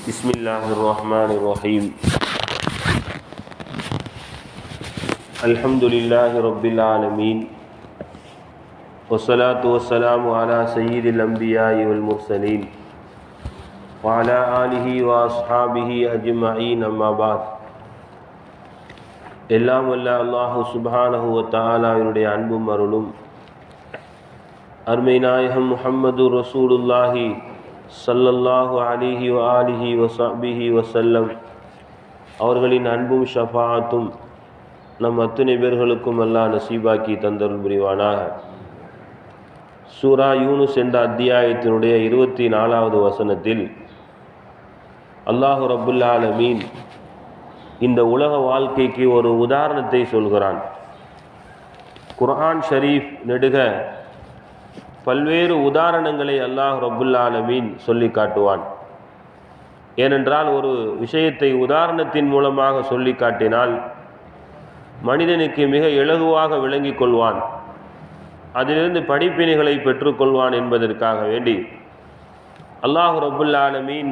بسم الله الرحمن الرحيم الحمد لله رب العالمين والصلاة والسلام على سيد الأنبياء والمرسلين وعلى آله وأصحابه أجمعين أما بعد எல்லாம் வல்ல அல்லாஹு சுப்ஹானஹு வ தஆலாவினுடைய அன்பும் அருளும் அருமை நாயகம் முஹம்மது ரசூலுல்லாஹி ஸல்லல்லாஹு அலைஹி வ ஆலிஹி வ வசல்லம். அவர்களின் அன்பும் ஷஃபாத்தும் நம் அத்துணை பேர்களுக்கும் அல்லாஹ் நசீபாக்கி தந்தருள் புரிவானாக. சூரா யூனுஸ் என்ற அத்தியாயத்தினுடைய இருபத்தி நாலாவது வசனத்தில் அல்லாஹு ரபுல்லாலமீன் இந்த உலக வாழ்க்கைக்கு ஒரு உதாரணத்தை சொல்கிறான். குர்ஆன் ஷரீஃப் நெடுக பல்வேறு உதாரணங்களை அல்லாஹ் ரபுல்லாலமீன் சொல்லி காட்டுவான். ஏனென்றால் ஒரு விஷயத்தை உதாரணத்தின் மூலமாக சொல்லி காட்டினால் மனிதனுக்கு மிக இலகுவாக விளங்கிக் கொள்வான். அதிலிருந்து படிப்பினைகளை பெற்றுக்கொள்வான் என்பதற்காக வேண்டி அல்லாஹ் ரபுல்லாலமீன் ஆலமீன்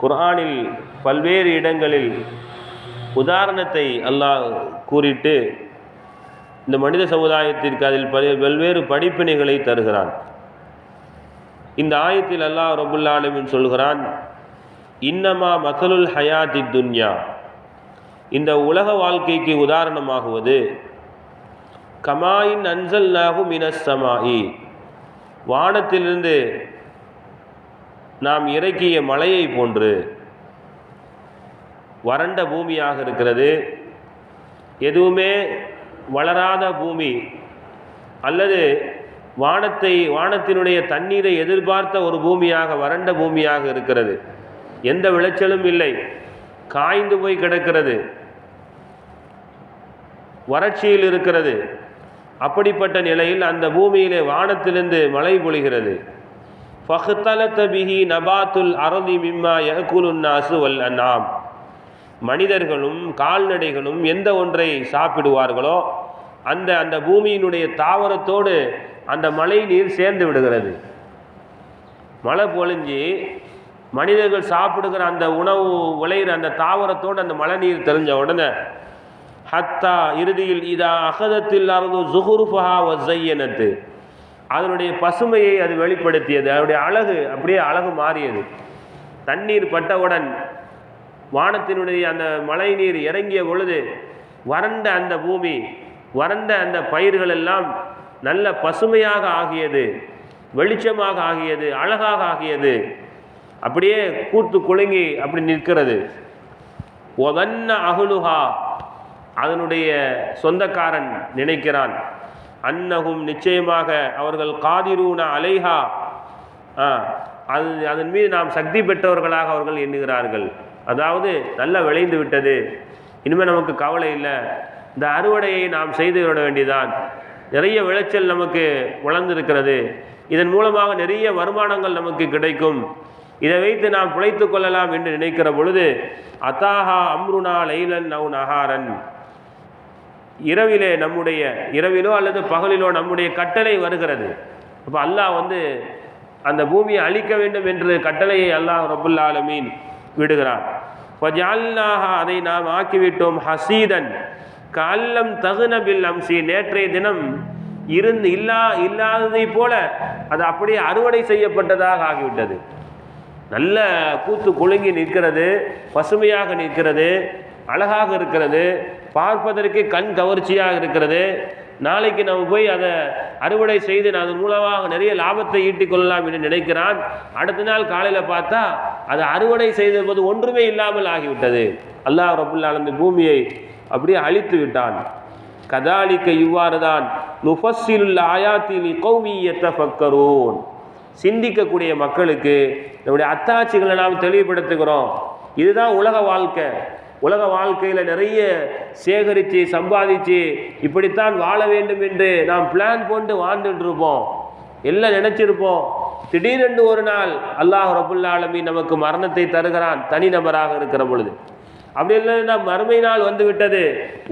குர்ஆனில் பல்வேறு இடங்களில் உதாரணத்தை அல்லாஹ் கூறிட்டு இந்த மனித சமுதாயத்திற்கு அதில் பல்வேறு படிப்பினைகளை தருகிறான். இந்த ஆயத்தில் அல்லாஹ் ரபுல் சொல்கிறான் இன்னமா மசலுல் ஹயாதி துன்யா. இந்த உலக வாழ்க்கைக்கு உதாரணமாகுவது கமாயின் அன்சல் நாகு மினஸ்ஸமாயி வானத்திலிருந்து நாம் இறக்கிய மலையை போன்று வறண்ட பூமியாக இருக்கிறது. எதுவுமே வளராத பூமி அல்லது வானத்தை வானத்தினுடைய தண்ணீரை எதிர்பார்த்த ஒரு பூமியாக வறண்ட பூமியாக இருக்கிறது. எந்த விளைச்சலும் இல்லை. காய்ந்து போய் கிடக்கிறது. வறட்சியில் இருக்கிறது. அப்படிப்பட்ட நிலையில் அந்த பூமியிலே வானத்திலிருந்து மழை பொழிகிறது. ஃபஹ்தலத்த பிஹி நபாத்துல் அரதி மிம்மா யகுலுன்னாசு வல் அன்னாம். மனிதர்களும் கால்நடைகளும் எந்த ஒன்றை சாப்பிடுவார்களோ அந்த அந்த பூமியினுடைய தாவரத்தோடு அந்த மழை நீர் சேர்ந்து விடுகிறது. மழை பொழிஞ்சு மனிதர்கள் சாப்பிடுகிற அந்த உணவு விளையிற அந்த தாவரத்தோடு அந்த மழை நீர் தெரிஞ்ச உடனே ஹத்தா இறுதியில் இதா அகதத்தில் அறந்து ஜுஹுருஃபஹா ஒசையனத்து அதனுடைய பசுமையை அது வெளிப்படுத்தியது. அதனுடைய அழகு அப்படியே அழகு மாறியது. தண்ணீர் பட்டவுடன் வானத்தினுடைய அந்த மழை நீர் இறங்கிய பொழுது வறண்ட அந்த பூமி வறண்ட அந்த பயிர்கள் எல்லாம் நல்ல பசுமையாக ஆகியது வெளிச்சமாக ஆகியது அழகாக ஆகியது. அப்படியே கூத்து குலுங்கி அப்படி நிற்கிறது. ஒதன்ன அகுலுஹா அதனுடைய சொந்தக்காரன் நினைக்கிறான். அன்னகும் நிச்சயமாக அவர்கள் காதிரூன அலைஹா. அது அதன் மீது நாம் சக்தி பெற்றவர்களாக அவர்கள் எண்ணுகிறார்கள். அதாவது நல்லா விளைந்து விட்டது. இனிமேல் நமக்கு கவலை இல்லை. இந்த அறுவடையை நாம் செய்து விட வேண்டியதான் நிறைய விளைச்சல் நமக்கு வளர்ந்திருக்கிறது. இதன் மூலமாக நிறைய வருமானங்கள் நமக்கு கிடைக்கும். இதை வைத்து நாம் பிழைத்து கொள்ளலாம் என்று நினைக்கிற பொழுது அத்தாஹா அம்ருனா லைலன் நவு நகாரன் இரவிலே நம்முடைய இரவிலோ அல்லது பகலிலோ நம்முடைய கட்டளை வருகிறது. அப்போ அல்லாஹ் வந்து அந்த பூமியை அழிக்க வேண்டும் என்று கட்டளையை அல்லாஹ் ரபுல்லா ஆலமீன் விடுகிறான் ஃபஜால்னாஹா அதை நாம் ஆக்கிவிட்டோம் ஹசீதன். கல்லம் தகுனபில் அம்சி. நேற்றைய தினம் இருந்து இல்லா இல்லாததை போல அது அப்படியே அறுவடை செய்யப்பட்டதாக ஆகிவிட்டது. நல்ல கூத்து குலுங்கி நிற்கிறது பசுமையாக நிற்கிறது அழகாக இருக்கிறது பார்ப்பதற்கு கண் கவர்ச்சியாக இருக்கிறது. நாளைக்கு நம்ம போய் அதை அறுவடை செய்து நான் அதன் மூலமாக நிறைய லாபத்தை ஈட்டிக் கொள்ளலாம் என்று நினைக்கிறான். அடுத்த நாள் காலையில் பார்த்தா அதை அறுவடை செய்த போது ஒன்றுமே இல்லாமல் ஆகிவிட்டது. அல்லாஹ் ரபுல்லா அந்த பூமியை அப்படியே அழித்து விட்டான். கதாலிக்க இவ்வாறு தான் நுஃபஸ்ஸிலுல் ஆயாத்தில் கௌமியத்தை ஃபக்கரோன் சிந்திக்கக்கூடிய மக்களுக்கு நம்முடைய அத்தாட்சிகளை நாம் தெளிவுபடுத்துகிறோம். இதுதான் உலக வாழ்க்கை. உலக வாழ்க்கையில் நிறைய சேகரித்து சம்பாதிச்சு இப்படித்தான் வாழ வேண்டும் என்று நாம் பிளான் போட்டு வாழ்ந்துட்டு இருப்போம் எல்லாம் நினச்சிருப்போம். திடீரென்று ஒரு நாள் அல்லாஹ் ரபுல்லா ஆலமி நமக்கு மரணத்தை தருகிறான் தனிநபராக இருக்கிற பொழுது. அப்படி இல்லைன்னா மறுமை நாள் வந்து விட்டது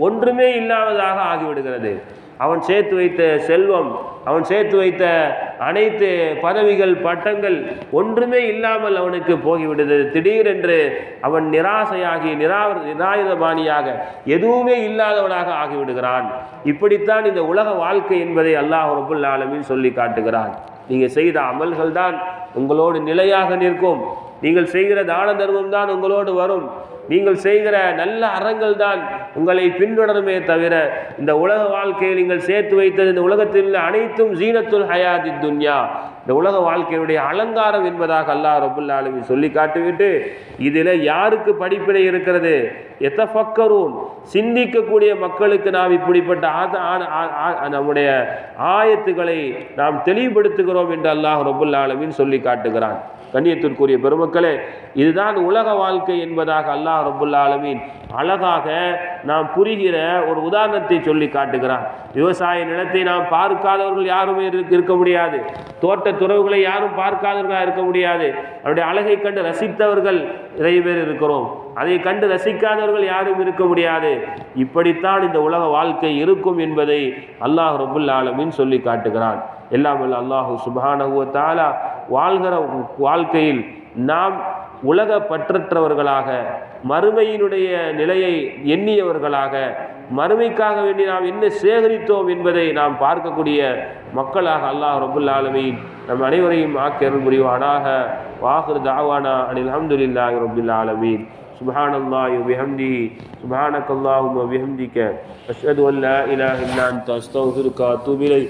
ஒன்றுமே இல்லாததாக ஆகிவிடுகிறது. அவன் சேர்த்து வைத்த செல்வம் அவன் சேர்த்து வைத்த அனைத்து பதவிகள் பட்டங்கள் ஒன்றுமே இல்லாமல் அவனுக்கு போகிவிடுது. திடீரென்று அவன் நிராசையாகி நிரா நிராயுதபாணியாக எதுவுமே இல்லாதவனாக ஆகிவிடுகிறான். இப்படித்தான் இந்த உலக வாழ்க்கை என்பதை அல்லாஹ் ரபுல் ஆலமின் சொல்லி காட்டுகிறான். நீங்கள் செய்த அமல்கள் தான் உங்களோடு நிலையாக நிற்கும். நீங்கள் செய்கிற தான தர்மம் தான் உங்களோடு வரும். நீங்கள் செய்கிற நல்ல அறங்கள் தான் உங்களை பின்தொடருமே தவிர இந்த உலக வாழ்க்கையில் நீங்கள் சேர்த்து வைத்தது இந்த உலகத்தில் உள்ள அனைத்தும் ஜீனத்துல் ஹயாதி துன்யா. இந்த உலக வாழ்க்கையுடைய அலங்காரம் என்பதாக அல்லாஹ் ரபுல் சொல்லி காட்டிவிட்டு இதில் யாருக்கு படிப்பினை இருக்கிறது? எத்தஃபக்கரூன். சிந்திக்கக்கூடிய மக்களுக்கு நாம் இப்படிப்பட்ட ஆத- ஆ- ஆ- நம்முடைய ஆயத்துக்களை நாம் தெளிவுபடுத்துகிறோம் என்று அல்லாஹ் ரபுல் சொல்லி காட்டுகிறான். கண்ணியத்திற்குரிய பெருமக்களே இதுதான் உலக வாழ்க்கை என்பதாக அல்லாஹ் ரபுல் ஆலமீன் அழகாக நாம் புரிகிற ஒரு உதாரணத்தை சொல்லி காட்டுகிறான் விவசாய நிலத்தை நாம் பார்க்காதவர்கள் யாருமே இருக்க இருக்க முடியாது. தோட்ட துறவுகளை யாரும் பார்க்காதவர்களாக இருக்க முடியாது. அவருடைய அழகை கண்டு ரசித்தவர்கள் நிறைய பேர் இருக்கிறோம். அதை கண்டு ரசிக்காதவர்கள் யாரும் இருக்க முடியாது. இப்படித்தான் இந்த உலக வாழ்க்கை இருக்கும் என்பதை அல்லாஹ் ரபுல்லாலமீன் சொல்லி காட்டுகிறான். எல்லாம் வல்ல அல்லாஹு சுப்ஹானஹு வ தஆலா வாழ்கிற வாழ்க்கையில் நாம் உலக பற்றற்றவர்களாக மறுமையினுடைய நிலையை எண்ணியவர்களாக மறுமைக்காக வேண்டி நாம் என்ன சேகரித்தோம் என்பதை நாம் பார்க்கக்கூடிய மக்களாக அல்லாஹ் ரபுல் ஆலமீன் நம் அனைவரையும் ஆக்கியருள் புரிவானாக வாஹிர் தாவானா அனில் அல்ஹம்துலில்லாஹி ரபில் ஆலமீன் سبحان الله وبحمده سبحانك اللهم وبحمدك أشهد أن لا إله إلا أنت أستغفرك وأتوب إليك